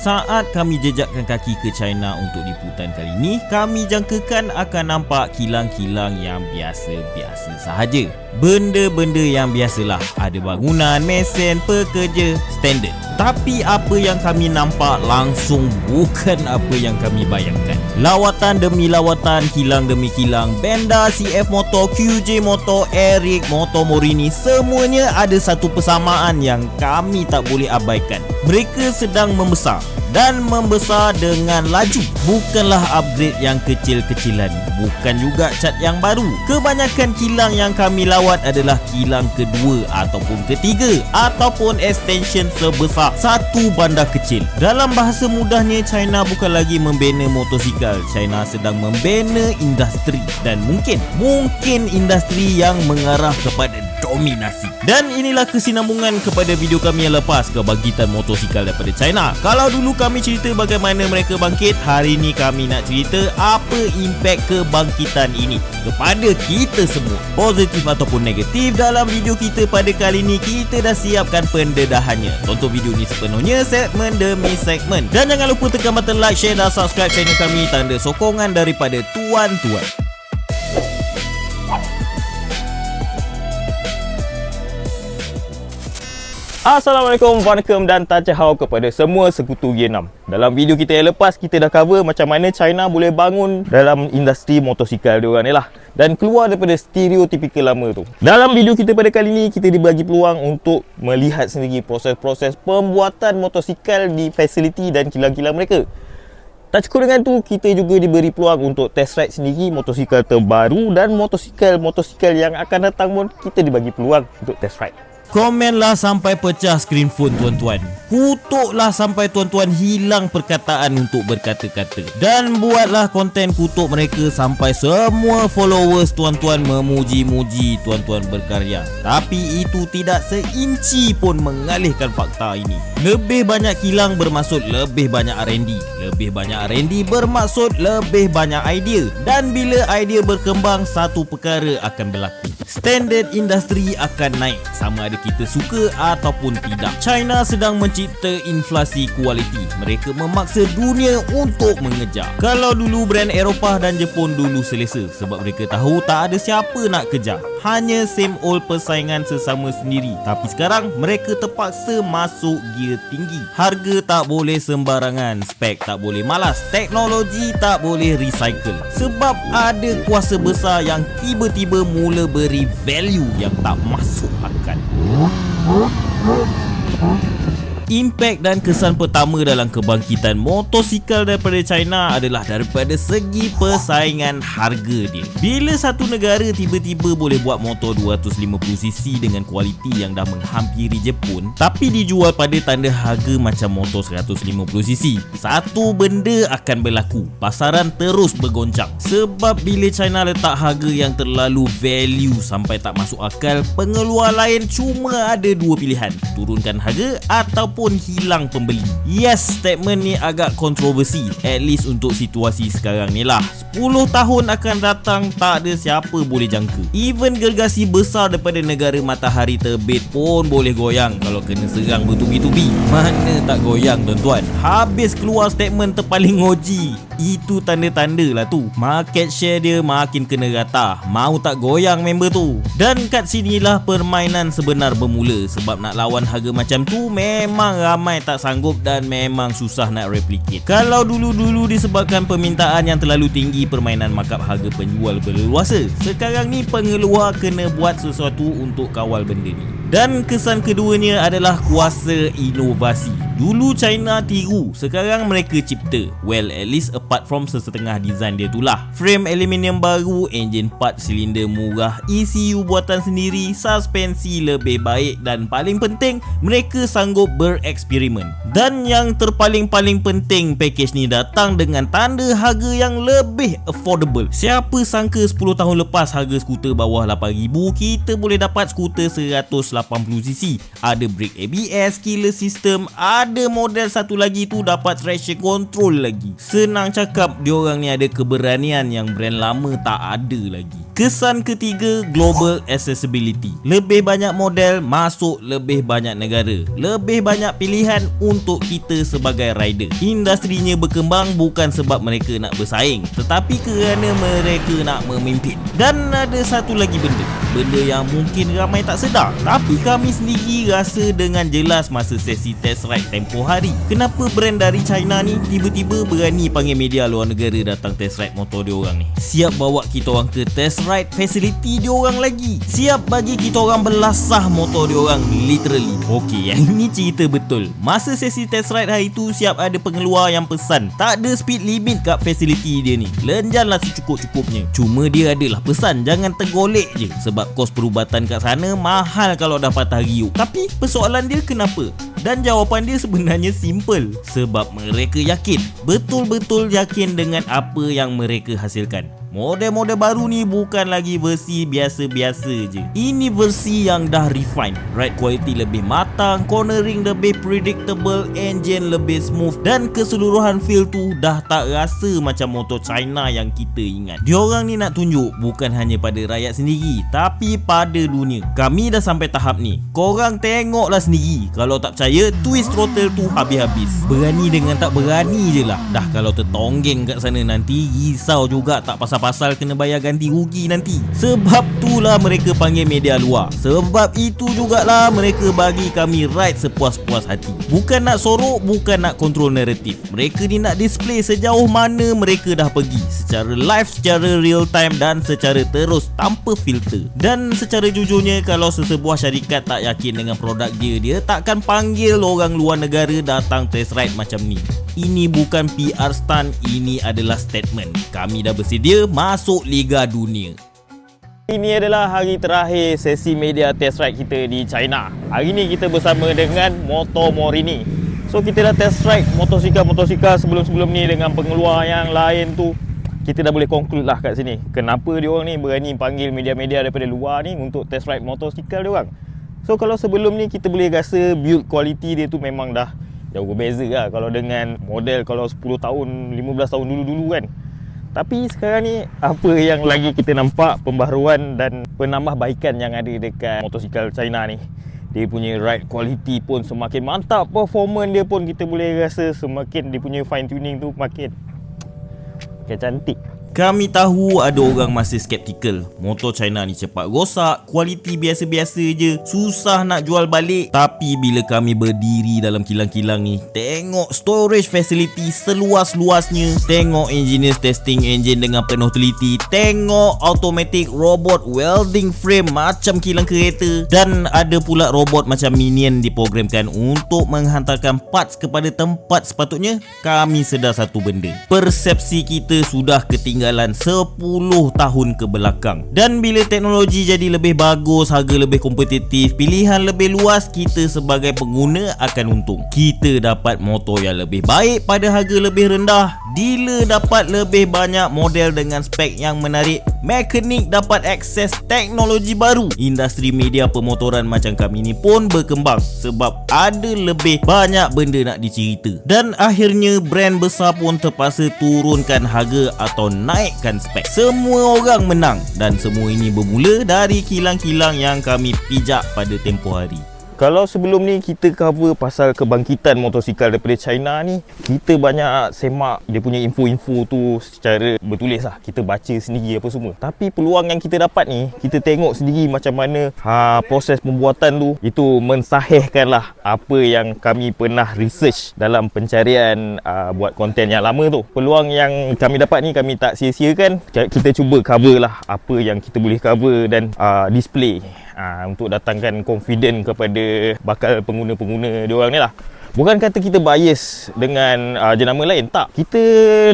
Saat kami jejakkan kaki ke China untuk liputan kali ini, kami jangkakan akan nampak kilang-kilang yang biasa-biasa sahaja. Benda-benda yang biasalah, ada bangunan, mesin, pekerja, standard. Tapi apa yang kami nampak langsung bukan apa yang kami bayangkan. Lawatan demi lawatan, kilang demi kilang, Benda, CF Motor, QJ Motor, Eric, Motor Morini, semuanya ada satu persamaan yang kami tak boleh abaikan. Mereka sedang membesar dan membesar dengan laju. Bukanlah upgrade yang kecil-kecilan. Bukan juga cat yang baru. Kebanyakan kilang yang kami lawat adalah kilang kedua ataupun ketiga ataupun extension sebesar satu bandar kecil. Dalam bahasa mudahnya China bukan lagi membina motosikal. China sedang membina industri dan mungkin mungkin industri yang mengarah kepada dominasi. Dan inilah kesinambungan kepada video kami yang lepas kebangkitan motosikal daripada China. Kalau dulu kami cerita bagaimana mereka bangkit, hari ini kami nak cerita apa impak kebangkitan ini kepada kita semua. Positif ataupun negatif dalam video kita pada kali ini kita dah siapkan pendedahannya. Tonton video ini sepenuhnya segmen demi segmen. Dan jangan lupa tekan button like, share dan subscribe channel kami tanda sokongan daripada tuan-tuan. Assalamualaikum, Waalaikum dan tajahau kepada semua sekutu G6 Dalam video kita yang lepas, kita dah cover macam mana China boleh bangun dalam industri motosikal diorang ni lah. Dan keluar daripada stereotipikal lama tu. Dalam video kita pada kali ni, kita dibagi peluang untuk melihat sendiri proses-proses pembuatan motosikal di fasiliti dan kilang-kilang mereka. Tak cukup dengan tu, kita juga diberi peluang untuk test ride sendiri motosikal terbaru dan motosikal-motosikal yang akan datang pun kita dibagi peluang untuk test ride. Komenlah sampai pecah screen phone tuan-tuan. Kutuklah sampai tuan-tuan hilang perkataan untuk berkata-kata. Dan buatlah konten kutuk mereka sampai semua followers tuan-tuan memuji-muji tuan-tuan berkarya. Tapi itu tidak seinci pun mengalihkan fakta ini. Lebih banyak kilang bermaksud lebih banyak R&D. Lebih banyak R&D bermaksud lebih banyak idea. Dan bila idea berkembang, satu perkara akan berlaku. Standard industri akan naik sama ada kita suka ataupun tidak. China sedang mencipta inflasi kualiti. Mereka memaksa dunia untuk mengejar. Kalau dulu brand Eropah dan Jepun dulu selesa sebab mereka tahu tak ada siapa nak kejar. Hanya same old persaingan sesama sendiri. Tapi sekarang mereka terpaksa masuk gear tinggi. Harga tak boleh sembarangan, spek tak boleh malas, teknologi tak boleh recycle. Sebab ada kuasa besar yang tiba-tiba mula beri value yang tak masuk akal. Impact dan kesan pertama dalam kebangkitan motosikal daripada China adalah daripada segi persaingan harga dia. Bila satu negara tiba-tiba boleh buat motor 250cc dengan kualiti yang dah menghampiri Jepun tapi dijual pada tanda harga macam motor 150cc, satu benda akan berlaku. Pasaran terus bergoncang. Sebab bila China letak harga yang terlalu value sampai tak masuk akal, pengeluar lain cuma ada dua pilihan. Turunkan harga ataupun pun hilang pembeli. Yes, statement ni agak kontroversi. At least untuk situasi sekarang ni lah. 10 tahun akan datang tak ada siapa boleh jangka. Even gergasi besar daripada negara matahari terbit pun boleh goyang kalau kena serang bertubi-tubi. Mana tak goyang tuan-tuan. Habis keluar statement terpaling ngoji. Itu tanda-tanda lah tu. Market share dia makin kena rata. Mau tak goyang member tu. Dan kat sinilah permainan sebenar bermula. Sebab nak lawan harga macam tu memang memang ramai tak sanggup dan memang susah nak replicate. Kalau dulu-dulu disebabkan permintaan yang terlalu tinggi permainan markup harga penjual berleluasa, sekarang ni pengeluar kena buat sesuatu untuk kawal benda ni. Dan kesan keduanya adalah kuasa inovasi. Dulu China tiru, sekarang mereka cipta. Well, at least apart from sesetengah design dia tu lah. Frame aluminium baru, engine part silinder murah, ECU buatan sendiri, suspensi lebih baik dan paling penting, mereka sanggup bereksperimen. Dan yang terpaling-paling penting, package ni datang dengan tanda harga yang lebih affordable. Siapa sangka 10 tahun lepas harga skuter bawah 8000 kita boleh dapat skuter 100 180cc Ada brake ABS, killer system Ada model satu lagi tu dapat traction control lagi. Senang cakap diorang ni ada keberanian yang brand lama tak ada lagi Kesan ketiga Global Accessibility. Lebih banyak model masuk lebih banyak negara. Lebih banyak pilihan untuk kita sebagai rider. Industrinya berkembang bukan sebab mereka nak bersaing Tetapi kerana mereka nak memimpin. Dan ada satu lagi benda. Benda yang mungkin ramai tak sedar Tapi kami sendiri rasa dengan jelas masa sesi test ride tempoh hari. Kenapa brand dari China ni tiba-tiba berani panggil media luar negara datang test ride motor dia orang ni? Siap bawa kita orang ke test ride facility dia orang lagi. Siap bagi kita orang belasah motor dia orang literally. Okey, yang ini cerita betul. Masa sesi test ride hari tu siap ada pengeluar yang pesan Tak ada speed limit kat facility dia ni. Lenjanlah secukup-cukupnya. Cuma dia adalah pesan jangan tergolek je Sebab kos perubatan kat sana mahal kalau dah patah riuk. Tapi persoalan dia kenapa? Dan jawapan dia sebenarnya simple Sebab mereka yakin. Betul-betul yakin dengan apa yang mereka hasilkan Model-model baru ni bukan lagi versi biasa-biasa je. Ini versi yang dah refine Ride quality lebih matang Cornering lebih predictable Engine lebih smooth Dan keseluruhan feel tu dah tak rasa macam motor China yang kita ingat. Diorang ni nak tunjuk bukan hanya pada rakyat sendiri Tapi pada dunia. Kami dah sampai tahap ni. Korang tengoklah sendiri. Kalau tak percaya twist throttle tu habis-habis. Berani dengan tak berani je lah. Dah kalau tertonggeng kat sana nanti Risau juga tak pasal pasal kena bayar ganti rugi nanti. Sebab itulah mereka panggil media luar. Sebab itu jugalah mereka bagi kami ride sepuas-puas hati. Bukan nak sorok, bukan nak kontrol naratif. Mereka ni nak display sejauh mana mereka dah pergi. Secara live, secara real time dan secara terus tanpa filter. Dan secara jujurnya kalau sesebuah syarikat tak yakin dengan produk dia Dia takkan panggil orang luar negara datang test ride macam ni ini bukan PR stunt, ini adalah statement. Kami dah bersedia masuk Liga Dunia. Ini adalah hari terakhir sesi media test ride kita di China. Hari ini kita bersama dengan Moto Morini. So kita dah test ride motosikal-motosikal sebelum-sebelum ni dengan pengeluar yang lain tu. Kita dah boleh conclude lah kat sini. Kenapa dia orang ni berani panggil media-media daripada luar ni untuk test ride motosikal dia orang. So kalau sebelum ni kita boleh rasa build quality dia tu memang dah jauh berbeza lah kalau dengan model kalau 10 tahun 15 tahun dulu-dulu kan. Tapi sekarang ni apa yang lagi kita nampak pembaharuan dan penambahbaikan yang ada dekat motosikal China ni? Dia punya ride quality pun semakin mantap performance dia pun kita boleh rasa semakin dia punya fine tuning tu makin makin cantik kami tahu ada orang masih skeptikal. Motor China ni cepat rosak Kualiti biasa-biasa je. Susah nak jual balik. Tapi bila kami berdiri dalam kilang-kilang ni Tengok storage facility seluas-luasnya. Tengok engineers testing engine dengan penuh teliti. Tengok automatic robot welding frame macam kilang kereta. Dan ada pula robot macam minion diprogramkan Untuk menghantarkan parts kepada tempat sepatutnya. Kami sedar satu benda. Persepsi kita sudah ketinggalan ketinggalan 10 tahun ke belakang. Dan bila teknologi jadi lebih bagus, harga lebih kompetitif, pilihan lebih luas, kita sebagai pengguna akan untung. Kita dapat motor yang lebih baik pada harga lebih rendah. Dealer dapat lebih banyak model dengan spek yang menarik. Mekanik dapat akses teknologi baru. Industri media pemotoran macam kami ni pun berkembang sebab ada lebih banyak benda nak dicerita. Dan akhirnya brand besar pun terpaksa turunkan harga atau naikkan spek. Semua orang menang dan semua ini bermula dari kilang-kilang yang kami pijak pada tempoh hari. Kalau sebelum ni kita cover pasal kebangkitan motosikal daripada China ni Kita banyak semak dia punya info-info tu secara bertulis lah. Kita baca sendiri apa semua. Tapi peluang yang kita dapat ni Kita tengok sendiri macam mana ha, proses pembuatan tu Itu mensahihkan lah apa yang kami pernah research Dalam pencarian uh, buat konten yang lama tu. Peluang yang kami dapat ni kami tak sia-siakan. Kita cuba cover lah apa yang kita boleh cover dan uh, display ha, untuk datangkan confident kepada bakal pengguna-pengguna dia orang ni lah. Bukan kata kita bias dengan uh, jenama lain Tak. Kita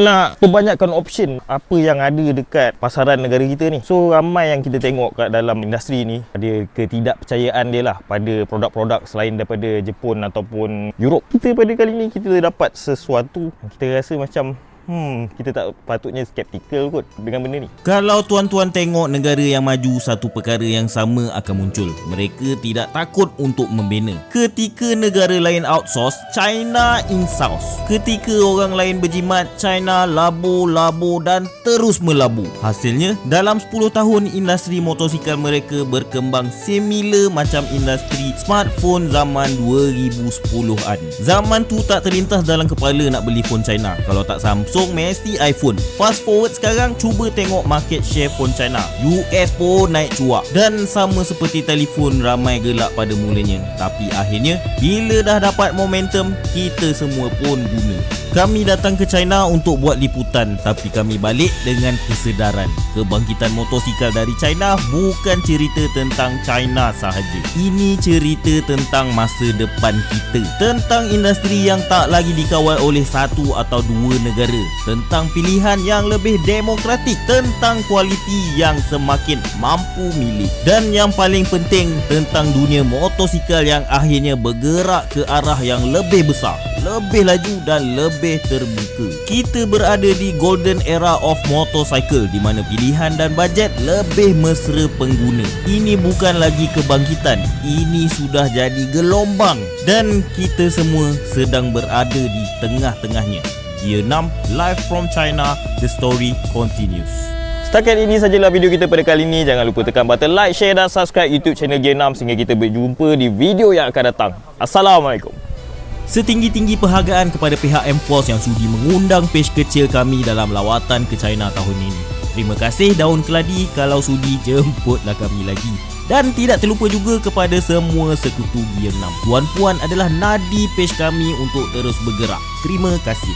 nak perbanyakkan option Apa yang ada dekat pasaran negara kita ni. So ramai yang kita tengok kat dalam industri ni Ada ketidakpercayaan dia lah Pada produk-produk selain daripada Jepun ataupun Europe. Kita pada kali ni kita dapat sesuatu Kita rasa macam Hmm, kita tak patutnya skeptikal kot dengan benda ni. Kalau tuan-tuan tengok negara yang maju satu perkara yang sama akan muncul. Mereka tidak takut untuk membina. Ketika negara lain outsource, China insource. Ketika orang lain berjimat, China labu-labu dan terus melabu. Hasilnya, dalam 10 tahun industri motosikal mereka berkembang similar macam industri smartphone zaman 2010-an. Zaman tu tak terlintas dalam kepala nak beli phone China. Kalau tak Samsung, mesti iPhone. Fast forward sekarang, cuba tengok market share phone China. US pun naik cuak. Dan sama seperti telefon, ramai gelak pada mulanya. Tapi akhirnya, bila dah dapat momentum, kita semua pun guna. Kami datang ke China untuk buat liputan tapi kami balik dengan kesedaran. Kebangkitan motosikal dari China bukan cerita tentang China sahaja. Ini cerita tentang masa depan kita. Tentang industri yang tak lagi dikawal oleh satu atau dua negara. Tentang pilihan yang lebih demokratik. Tentang kualiti yang semakin mampu milik. Dan yang paling penting tentang dunia motosikal yang akhirnya bergerak ke arah yang lebih besar. Lebih laju dan lebih terbuka. Kita berada di golden era of motorcycle di mana pilihan dan bajet lebih mesra pengguna. Ini bukan lagi kebangkitan, ini sudah jadi gelombang dan kita semua sedang berada di tengah-tengahnya. Year 6 live from China, the story continues. Setakat ini sajalah video kita pada kali ini. Jangan lupa tekan button like, share dan subscribe YouTube channel Gear 6 sehingga kita berjumpa di video yang akan datang. Assalamualaikum. Setinggi-tinggi penghargaan kepada pihak M-Force yang sudi mengundang page kecil kami dalam lawatan ke China tahun ini. Terima kasih Daun Keladi kalau sudi jemputlah kami lagi. Dan tidak terlupa juga kepada semua sekutu Gear 6. Tuan-puan adalah nadi page kami untuk terus bergerak. Terima kasih.